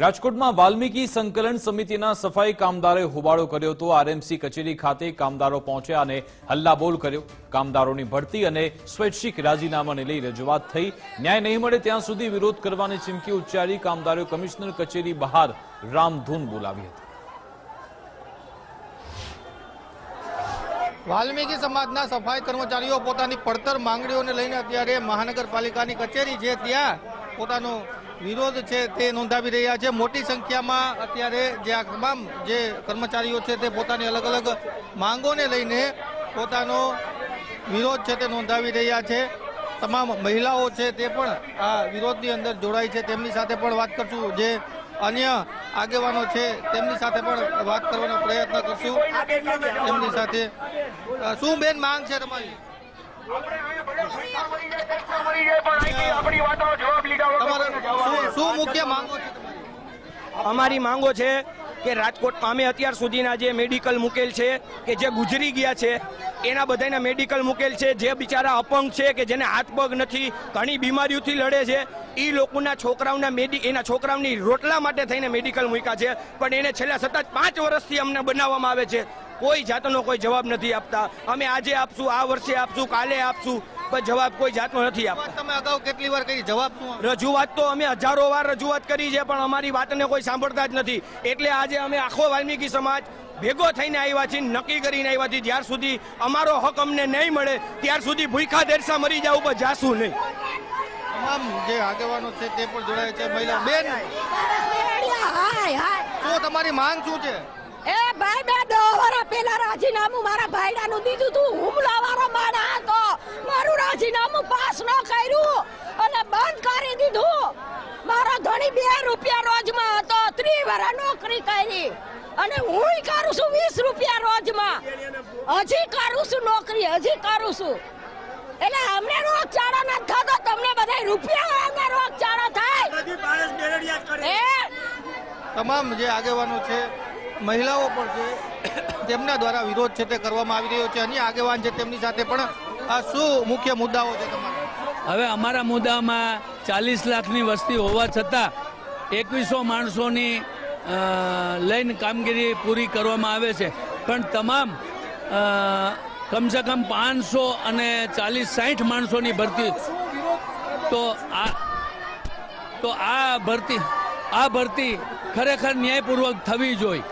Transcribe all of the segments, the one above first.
રાજકોટમાં વાલ્મીકી સંકલન સમિતિના સફાઈ કામદારોએ હોબાળો કર્યો હતો. આરએમસી કચેરી ખાતે કામદારો પહોંચ્યા અને હલ્લાબોલ કર્યો. કામદારોની ભરતી અને સ્વૈચ્છિક રાજીનામાને લઈ રજૂઆત થઈ. ન્યાય નહીં મળે ત્યાં સુધી વિરોધ કરવાની ચીમકી ઉચ્ચારી કામદારોએ કમિશનર કચેરી બહાર રામધૂન બોલાવી હતી. વાલ્મીકી સમાજના સફાઈ કર્મચારીઓ પોતાની પડતર માંગણીઓને લઈને અત્યારે મહાનગરપાલિકાની કચેરી છે. ત્યાં પોતાનો વિરોધ છે તે નોંધાવી રહ્યા છે. મોટી સંખ્યામાં અત્યારે જે આ તમામ જે કર્મચારીઓ છે તે પોતાની અલગ અલગ માંગોને લઈને પોતાનો વિરોધ છે તે નોંધાવી રહ્યા છે. તમામ મહિલાઓ છે તે પણ આ વિરોધની અંદર જોડાઈ છે. તેમની સાથે પણ વાત કરશું. જે અન્ય આગેવાનો છે તેમની સાથે પણ વાત કરવાનો પ્રયત્ન કરશું. તેમની સાથે શું બેન માંગ છે તમારે? શું મુખ્ય માંગો અમારી માંગો છે કે રાજકોટમાં અમે અત્યાર સુધીના જે મેડિકલ મૂકેલ છે, કે જે ગુજરી ગયા છે, એના બધાના મેડિકલ મૂકેલ છે, જે બિચારા અપંગ છે, કે જેને હાથ પગ નથી, ઘણી બીમારીઓથી લડે છે એ લોકોના છોકરાઓના મેડી એના છોકરાઓની રોટલા માટે થઈને મેડિકલ મૂક્યા છે, પણ એને છેલ્લા સતત પાંચ વર્ષથી અમને બનાવવામાં આવે છે. કોઈ જાતનો કોઈ જવાબ નથી આપતા. અમે આજે આપશું આ વર્ષે આપશું કાલે આપશું પણ જવાબ કોઈ જાતનો નથી આપતા. તમે અગાઉ કેટલી વાર કરી? જવાબ રજૂઆત તો અમે હજારો વાર રજૂઆત કરી છે પણ અમારી વાતને કોઈ સાંભળતા જ નથી. એટલે આજે અમે આખો વાલ્મીકી સમાજ ભેગો થઈને આવ્યા છીએ નક્કી કરીને આવ્યા છીએ જ્યાર સુધી અમારો હક અમને નહીં મળે ત્યાર સુધી ભૂખા દેરસા મરી જવું પણ જાશું નહીં. તમામ જે આગેવાનો છે તે પણ જોડાય છે મહિલા બેન. હાય હાય. શું તમારી માંગ શું છે? એ ભાઈ બે દો વરા પેલા રાજીનામું મારા ભાઈડાનું દીધું તું. હુમલા વાળો માણા હતો. મારું રાજીનામું પાસ ન કર્યું અને બંધ કરી દીધું. મારો ધણી બે રૂપિયા રોજમાં હતો. ત્રી વરા નોકરી કરી. અને હું કરું છું વીસ રૂપિયા રોજમાં. હજી કરું છું નોકરી હજી કરું છું. એટલે અમને રોગચાળો ન થતો. તમને બધા રૂપિયા અમને રોગચાળો થાય. તમામ જે આગેવાનો છે મહિલાઓ પણ છે, તેમના દ્વારા વિરોધ છે તે કરવામાં આવી રહ્યો છે. અન્ય આગેવાન છે તેમની સાથે પણ આ શું મુખ્ય મુદ્દાઓ છે તમારા? હવે અમારા મુદ્દામાં ચાલીસ લાખની વસ્તી હોવા છતાં એકવીસો માણસોની લઈને કામગીરી પૂરી કરવામાં આવે છે. પણ તમામ કમસે કમ પાંચસો અને ચાલીસ સાઠ માણસોની ભરતી તો આ તો આ ભરતી આ ભરતી ખરેખર ન્યાયપૂર્વક થવી જોઈએ.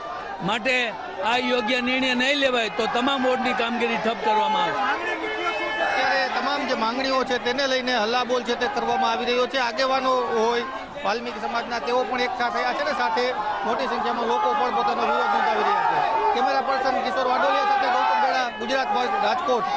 માટે આ યોગ્ય નિર્ણય નહીં લેવાય તો તમામ વોર્ડની કામગીરી ઠપ કરવામાં આવે. તમામ જે માંગણીઓ છે તેને લઈને હલ્લાબોલ છે તે કરવામાં આવી રહ્યો છે. આગેવાનો હોય, વાલ્મીકી સમાજના તેઓ પણ એકઠા થયા છે ને સાથે મોટી સંખ્યામાં લોકો પણ પોતાનો વિરોધ નોંધાવી રહ્યા છે. કેમેરા પર્સન કિશોર વાડોલિયા સાથે ગૌતમ ગુજરાત રાજકોટ.